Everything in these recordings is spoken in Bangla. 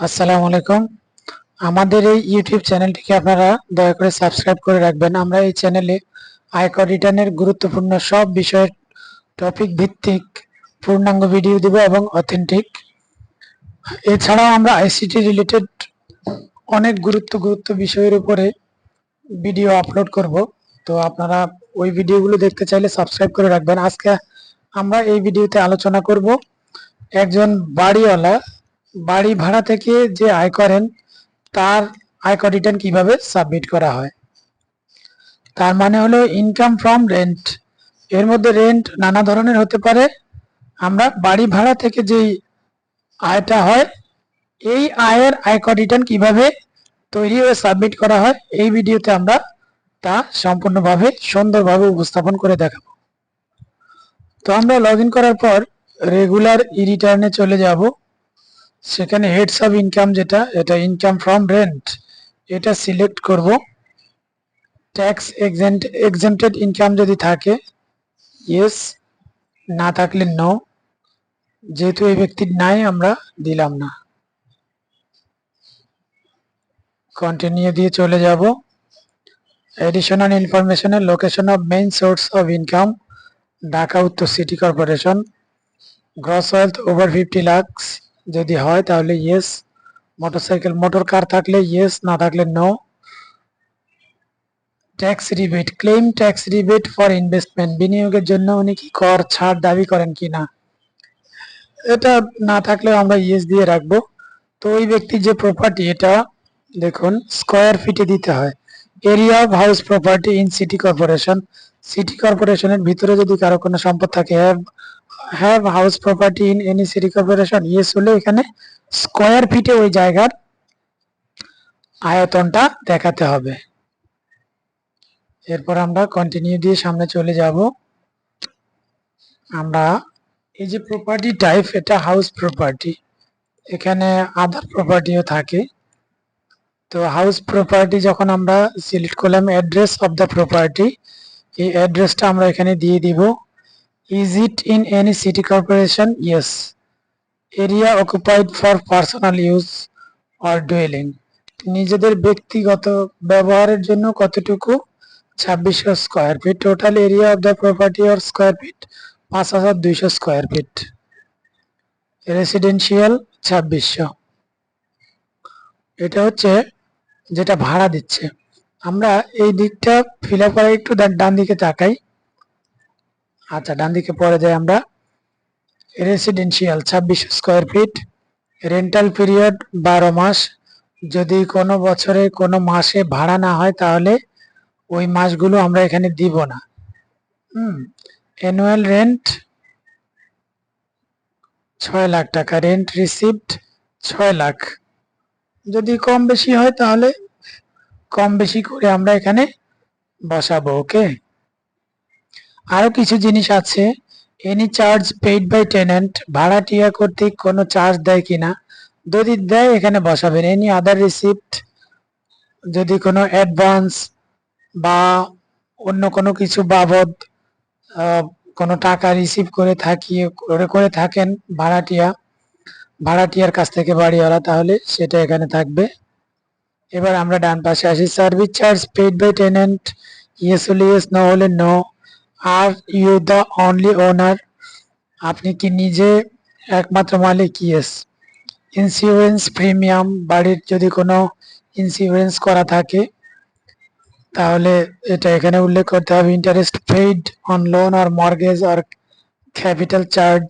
আসসালামু আলাইকুম। আমাদের এই ইউটিউব চ্যানেলটিকে আপনারা দয়া করে সাবস্ক্রাইব করে রাখবেন। আমরা এই চ্যানেলে আয়কর রিটার্নের গুরুত্বপূর্ণ সব বিষয়ের টপিক ভিত্তিক পূর্ণাঙ্গ ভিডিও দেব এবং অথেন্টিক এছাড়াও আমরা আইসিটি রিলেটেড অনেক গুরুত্ব গুরুত্ব বিষয়ের উপরে ভিডিও আপলোড করব। তো আপনারা ওই ভিডিওগুলো দেখতে চাইলে সাবস্ক্রাইব করে রাখবেন। আজকে আমরা এই ভিডিওতে আলোচনা করব একজন বাড়িওয়ালা বাড়ি ভাড়া থেকে যে আয় করেন, তার আয়কর রিটার্ন কীভাবে সাবমিট করা হয়? তার মানে হলো ইনকাম ফ্রম রেন্ট এর মধ্যে রেন্ট নানা ধরনের হতে পারে। আমরা বাড়ি ভাড়া থেকে যেই আয়টা হয়, এই আয়ের আয়কর রিটার্ন কীভাবে তৈরি হয়ে সাবমিট করা হয়, এই ভিডিওতে আমরা তা সম্পূর্ণভাবে, সুন্দরভাবে উপস্থাপন করে দেখাবো। তো আমরা লগ করার পর রেগুলার ই রিটার্নে চলে যাব। সেখানে হেডস অফ ইনকাম যেটা, এটা ইনকাম ফ্রম রেন্ট এটা সিলেক্ট করব। ট্যাক্স এক্সেন্ট এক্সেমটেড ইনকাম যদি থাকে ইয়েস না থাকলে নো যেহেতু এই ব্যক্তির নাই, আমরা দিলাম না। কন্টিনিউ দিয়ে চলে যাব। Additional ইনফরমেশনের location of main source of income Dhaka Uttar city corporation gross wealth over fifty lakhs যদি হয় তাহলে ইয়েস মোটরসাইকেল মোটর কার থাকলে ইয়েস না থাকলে no tax rebate claim tax rebate for investment বিনিয়োগের জন্য উনি কি কর, ছাড় দাবি করেন কিনা এটা না থাকলেও আমরা ইয়েস দিয়ে রাখব। তো ওই ব্যক্তির যে প্রপার্টি এটা দেখুন স্কোয়ার ফিটে দিতে হয়। Area of house property in city corporation city কর্পোরেশনের ভিতরে যদি কারও কোনো সম্পদ থাকে have house property in any city corporation yes হলে এখানে স্কোয়ার ফিটে ওই জায়গার আয়তনটা দেখাতে হবে। এরপর আমরা কন্টিনিউ দিয়ে সামনে চলে যাব। আমরা এই যে প্রপার্টি টাইপ এটা হাউস প্রপার্টি এখানে আদার প্রপার্টিও থাকে। তো হাউস প্রপার্টি যখন আমরা সিলেক্ট করলাম অ্যাড্রেস অফ দ্য প্রপার্টি এই অ্যাড্রেসটা আমরা এখানে দিয়ে দিব। Is it in any city corporation yes area occupied for personal use or dwelling নিজেদের ব্যক্তিগত ব্যবহারের জন্য কতটুকু? ছাব্বিশশো square feet total area of the property or square feet পাঁচ হাজার দুইশো স্কোয়ার ফিট রেসিডেন্সিয়াল ছাব্বিশশো। এটা হচ্ছে যেটা ভাড়া দিচ্ছে। আমরা এই দিকটা ফিল আপ করা একটু ডান দিকে তাকাই। আচ্ছা ডান দিকে পরে যাই আমরা। রেসিডেন্সিয়াল ছাব্বিশ স্কোয়ার ফিট রেন্টাল পিরিয়ড বারো মাস। যদি কোনো বছরে, কোনো মাসে ভাড়া না হয়, তাহলে ওই মাসগুলো আমরা এখানে দিব না। হুম অ্যানুয়াল রেন্ট ছয় লাখ টাকা রেন্ট রিসিভড ছয় লাখ। যদি কম বেশি হয়, তাহলে কম বেশি করে আমরা এখানে বসাবো ওকে আরও কিছু জিনিস আছে। Any charge paid by tenant ভাড়াটিয়া কর্তৃক কোনো চার্জ দেয় কিনা? যদি দেয়, এখানে বসাবেন। এনি আদার রিসিপ্ট যদি কোনো অ্যাডভান্স বা অন্য কোনো কিছু বাবদ কোনো টাকা রিসিভ করে থাকি, করে করে থাকেন ভাড়াটিয়া, ভাড়াটিয়ার কাছ থেকে বাড়িওয়ালা, তাহলে সেটা এখানে থাকবে। এবার আমরা ডান পাশে আসি। Service charge paid by tenant yes হলে ইয়েস নো হলে no are you the only owner আপনি কি নিজে একমাত্র মালিক? ইয়েস ইন্স্যুরেন্স প্রিমিয়াম বাড়ির যদি কোনো ইন্স্যুরেন্স করা থাকে, তাহলে এটা এখানে উল্লেখ করতে হবে interest paid on loan or mortgage or capital charge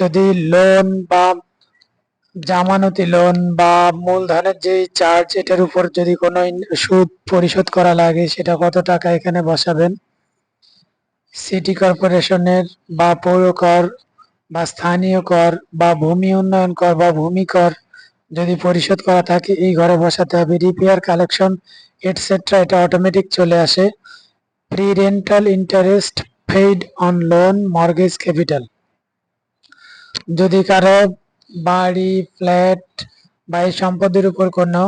যদি লোন বা জামানতি লোন বা মূলধনের যে চার্জ এটার উপর যদি কোনো সুদ পরিশোধ করা লাগে, সেটা কত টাকা এখানে বসাবেন? সিটি কর্পোরেশনের বা পৌর কর বা স্থানীয় কর বা ভূমি উন্নয়ন কর বা ভূমি কর যদি পরিশোধ করা থাকে, এই ঘরে বসাতে হবে রিপেয়ার, কালেকশন এটসেট্রা এটা অটোমেটিক চলে আসে। Pre rental interest paid on loan mortgage capital যদি কারও বাড়ি ফ্ল্যাট বা এই সম্পদের উপর কোনো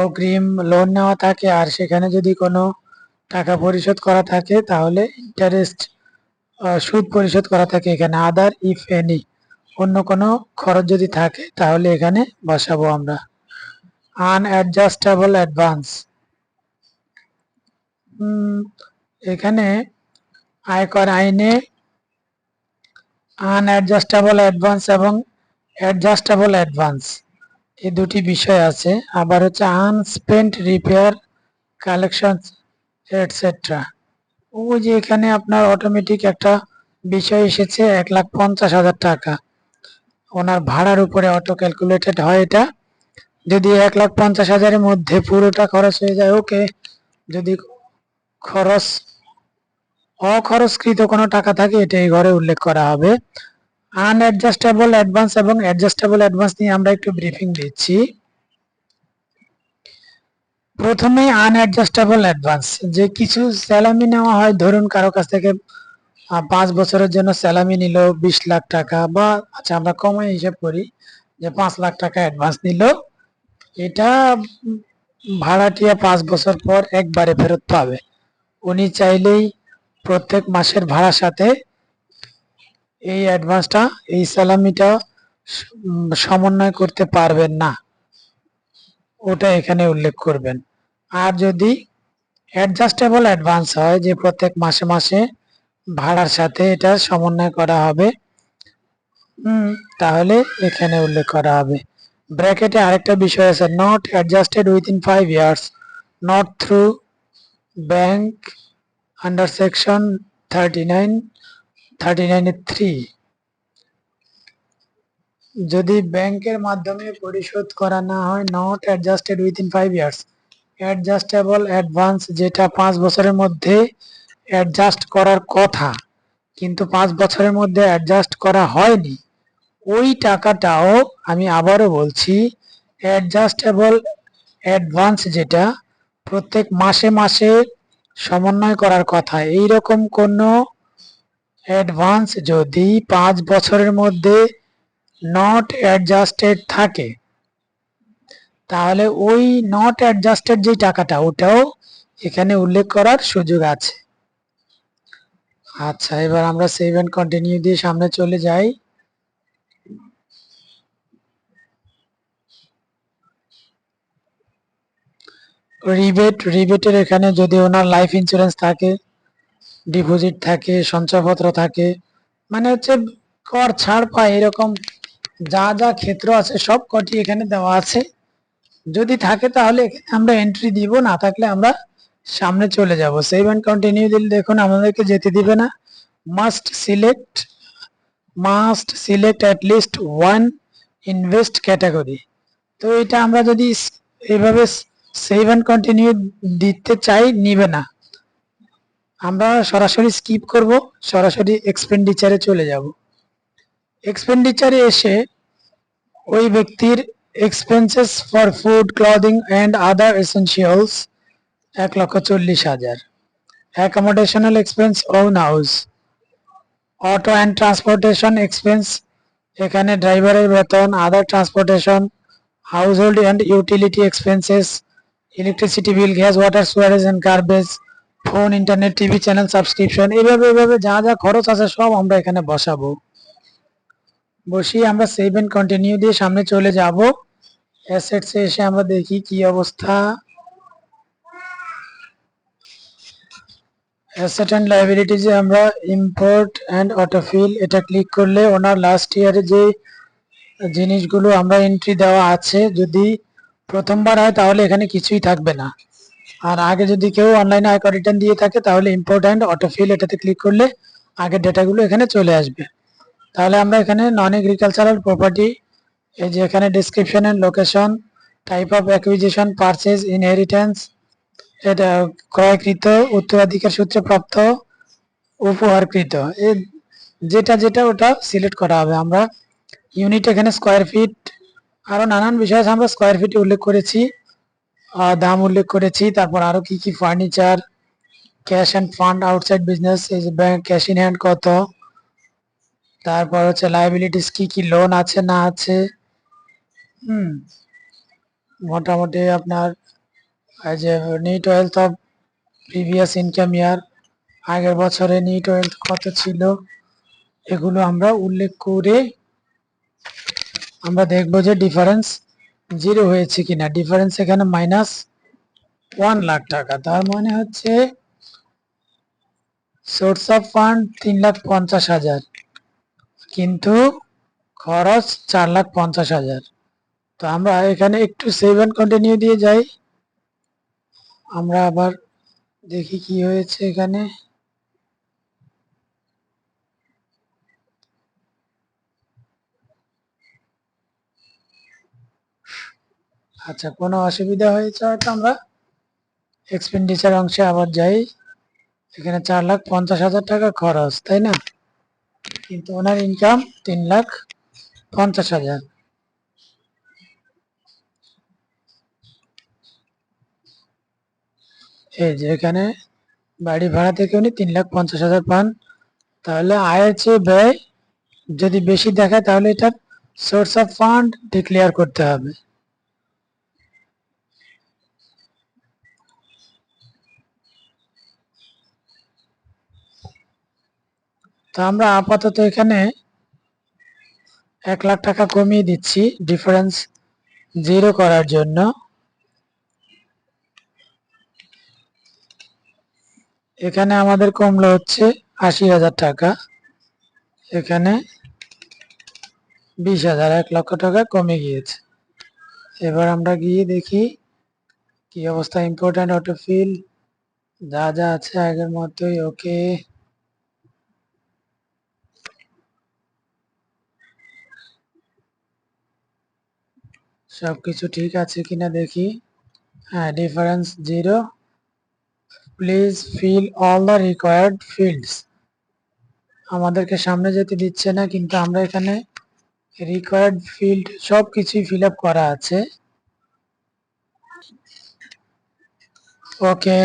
অগ্রিম লোন নেওয়া থাকে, আর সেখানে যদি কোনো টাকা পরিশোধ করা থাকে, তাহলে ইন্টারেস্ট সুদ পরিশোধ করা থাকে এখানে আদার ইফ এনি অন্য কোনো খরচ যদি থাকে, তাহলে এখানে বসাবো আমরা। আনঅ্যাডজাস্টেবল অ্যাডভান্স এখানে আয়কর আইনে আনঅ্যাডজাস্টেবল অ্যাডভান্স এবং অ্যাডজাস্টেবল অ্যাডভান্স এই দুটি বিষয় আছে। আবার হচ্ছে আনস্পেন্ট রিপেয়ার কালেকশন এটসেট্রা ওই যে এখানে আপনার অটোমেটিক একটা বিষয় এসেছে, এক লাখ পঞ্চাশ হাজার টাকা। ওনার ভাড়ার উপরে অটো ক্যালকুলেটেড হয় এটা। যদি এক লাখ পঞ্চাশ হাজারের মধ্যে পুরোটা খরচ হয়ে যায়, ওকে। যদি খরচ, অখরচকৃত কোনো টাকা থাকে, এটা এই ঘরে উল্লেখ করা হবে। আনঅ্যাডজাস্টেবল অ্যাডভান্স এবং অ্যাডজাস্টেবল অ্যাডভান্স নিয়ে আমরা একটু ব্রিফিং দিচ্ছি। প্রথমে আনঅ্যাডজাস্টেবল অ্যাডভান্স যে কিছু স্যালামি নেওয়া হয়, ধরুন কারও কাছ থেকে পাঁচ বছরের জন্য স্যালামি নিল, বিশ লাখ টাকা, বা আচ্ছা আমরা কমে হিসাব করি, যে পাঁচ লাখ টাকা অ্যাডভান্স নিল, এটা ভাড়াটিয়া পাঁচ বছর পর একবারে ফেরত পাবে। উনি চাইলেই প্রত্যেক মাসের ভাড়ার সাথে এই অ্যাডভান্সটা এই স্যালামিটা সমন্বয় করতে পারবেন না। ওটা এখানে উল্লেখ করবেন। আর যদি অ্যাডজাস্টেবল অ্যাডভান্স হয়, যে প্রত্যেক মাসে মাসে ভাড়ার সাথে এটা সমন্বয় করা হবে তাহলে এখানে উল্লেখ করা হবে। ব্র্যাকেটে আরেকটা বিষয় আছে not adjusted within five years not through bank under section thirty nine thirty three যদি ব্যাংকের মাধ্যমে পরিশোধ করা না হয় not adjusted within five years adjustable advance যেটা পাঁচ বছরের মধ্যে অ্যাডজাস্ট করার কথা, কিন্তু পাঁচ বছরের মধ্যে অ্যাডজাস্ট করা হয়নি, ওই টাকাটাও আমি আবারও বলছি অ্যাডজাস্টেবল অ্যাডভান্স যেটা প্রত্যেক মাসে মাসে সমন্বয় করার কথা। এই রকম কোনো অ্যাডভান্স যদি পাঁচ বছরের মধ্যে নট অ্যাডজাস্টেড থাকে তাহলে ওই নট অ্যাডজাস্টেড যে টাকাটা, ওটাও এখানে উল্লেখ করার সুযোগ আছে। আচ্ছা এবার আমরা সেভ এন্ড কন্টিনিউ দিয়ে সামনে চলে যাই। রিবেট রিবেটের এখানে যদি ওনার লাইফ ইন্স্যুরেন্স থাকে ডিপোজিট থাকে সঞ্চয়পত্র থাকে মানে হচ্ছে কর ছাড় পায়, এরকম যা যা ক্ষেত্র আছে সব কটি এখানে দেওয়া আছে। যদি থাকে তাহলে আমরা এন্ট্রি দিব, না থাকলে আমরা সামনে চলে যাব। সেভ এন্ড কন্টিনিউ দিলে দেখুন আমাদেরকে যেতে দিবে না। Must select must select at least one invest category তো এটা আমরা যদি এইভাবে সেভ এন্ড কন্টিনিউ দিতে চাই, নিবে না। আমরা সরাসরি স্কিপ করব, সরাসরি এক্সপেন্ডিচারে চলে যাব। এক্সপেন্ডিচারে এসে ওই ব্যক্তির expenses for food clothing and other essentials এক লক্ষ চল্লিশ হাজার। Accommodational expense own house auto and transportation expense এখানে ড্রাইভারের বেতন other transportation household and utility expenses electricity bill gas water sewerage and garbage phone internet TV channel subscription এইভাবে এইভাবে যা যা খরচ আছে সব আমরা এখানে বসাবো। বসিয়ে আমরা সেভ এন্ড কন্টিনিউ দিয়ে সামনে চলে যাব। অ্যাসেটসে এসে আমরা দেখি কি অবস্থা। অ্যাসেট অ্যান্ড লাইবিলিটিজে আমরা ইম্পোর্ট অ্যান্ড অটোফিল এটা ক্লিক করলে ওনার লাস্ট ইয়ারে যে জিনিসগুলো আমরা এন্ট্রি দেওয়া আছে, যদি প্রথমবার হয় তাহলে এখানে কিছুই থাকবে না। আর আগে যদি কেউ অনলাইনে আয়কর রিটার্ন দিয়ে থাকে তাহলে ইম্পোর্ট অ্যান্ড অটোফিল এটাতে ক্লিক করলে আগের ডেটাগুলো এখানে চলে আসবে। তাহলে আমরা এখানে নন এগ্রিকালচারাল প্রপার্টি এই যে এখানে description and location type of acquisition purchase inheritance এটা ক্রয়কৃত, উত্তরাধিকার সূত্রে প্রাপ্ত, উপহারকৃত। এ যেটা যেটা ওটা সিলেক্ট করা হবে। আমরা ইউনিট এখানে স্কোয়ার ফিট আরও নানান বিষয় আমরা স্কোয়ার ফিট উল্লেখ করেছি দাম উল্লেখ করেছি, তারপর আরও কি কি furniture cash and fund outside business এই যে ব্যাংক ক্যাশ ইন হ্যান্ড কত তারপর হচ্ছে লাইবিলিটিস কি কি লোন আছে না আছে? হুম, মোটামুটি আপনার এই যে net wealth of previous income year আগের বছরে নিট ওয়েলথ কত ছিল? এগুলো আমরা উল্লেখ করে আমরা দেখব যে ডিফারেন্স জিরো হয়েছে কিনা। ডিফারেন্স এখানে মাইনাস ওয়ান লাখ টাকা। তার মানে হচ্ছে সোর্স অফ ফান্ড তিন লাখ পঞ্চাশ হাজার। কিন্তু খরচ চার লাখ পঞ্চাশ হাজার। তো আমরা এখানে একটু সেভ অ্যান্ড কন্টিনিউ দিয়ে যাই। আমরা আবার দেখি কি হয়েছে এখানে। আচ্ছা কোনো অসুবিধা হয়েছে হয়তো আমরা এক্সপেন্ডিচার অংশে আবার যাই। এখানে চার লাখ পঞ্চাশ হাজার টাকা খরচ, তাই না? কিন্তু ওনার ইনকাম তিন লাখ পঞ্চাশ হাজার। এই যে এখানে বাড়ি ভাড়া থেকে উনি তিন লাখ পঞ্চাশ হাজার পান। তাহলে আয়ের চেয়ে ব্যয় যদি বেশি দেখায় তাহলে এটার সোর্স অফ ফান্ড ডিক্লেয়ার করতে হবে। তো আমরা আপাতত এখানে এক লাখ টাকা কমিয়ে দিচ্ছি ডিফারেন্স জিরো করার জন্য। এখানে আমাদের কমলো হচ্ছে আশি হাজার টাকা। এখানে বিশ হাজার, এক লক্ষ টাকা কমে গিয়েছে। এবার আমরা গিয়ে দেখি কি অবস্থা ইম্পর্ট্যান্ট অটোফিল যা যা আছে আগের মতোই ওকে সবকিছু ঠিক আছে কিনা দেখি। হ্যাঁ difference zero please fill all the required fields আমাদেরকে সামনে যেতে দিচ্ছে না, কিন্তু আমরা এখানে রিকোয়ার্ড ফিল্ড সব কিছুই ফিল আপ করা আছে। ওকে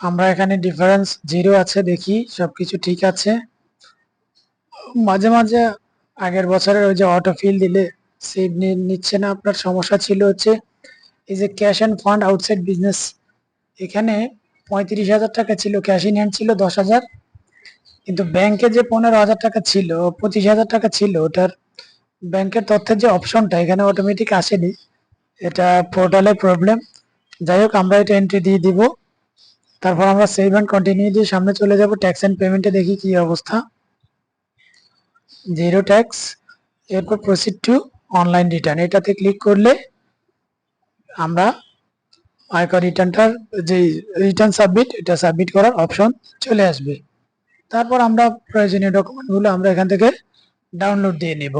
আমরা এখানে ডিফারেন্স জিরো আছে, দেখি সব কিছু ঠিক আছে। মাঝে মাঝে আগের বছরের ওই যে অটো ফিল দিলে সেভ নিচ্ছে না। আপনার সমস্যা ছিল হচ্ছে, এই যে cash and fund outside business এখানে পঁয়ত্রিশ হাজার টাকা ছিল ক্যাশ ইন হ্যান্ড ছিল দশ হাজার। কিন্তু ব্যাংকে যে পনেরো হাজার টাকা ছিল, পঁচিশ হাজার টাকা ছিল, ওটার ব্যাংকের তথ্যের যে অপশনটা এখানে অটোমেটিক আসেনি। এটা পোর্টালের প্রবলেম যাই হোক, আমরা এটা এন্ট্রি দিয়ে দিব। তারপর আমরা সেভ অ্যান্ড কন্টিনিউ দিয়ে সামনে চলে যাব ট্যাক্স অ্যান্ড পেমেন্টে দেখি কি অবস্থা। জিরো ট্যাক্স এরপর প্রসিড টু অনলাইন রিটার্ন এটাতে ক্লিক করলে আমরা আয়কর রিটার্নটার যে রিটার্ন সাবমিট এটা সাবমিট করার অপশন চলে আসবে। তারপর আমরা প্রয়োজনীয় ডকুমেন্টগুলো আমরা এখান থেকে ডাউনলোড দিয়ে নেব।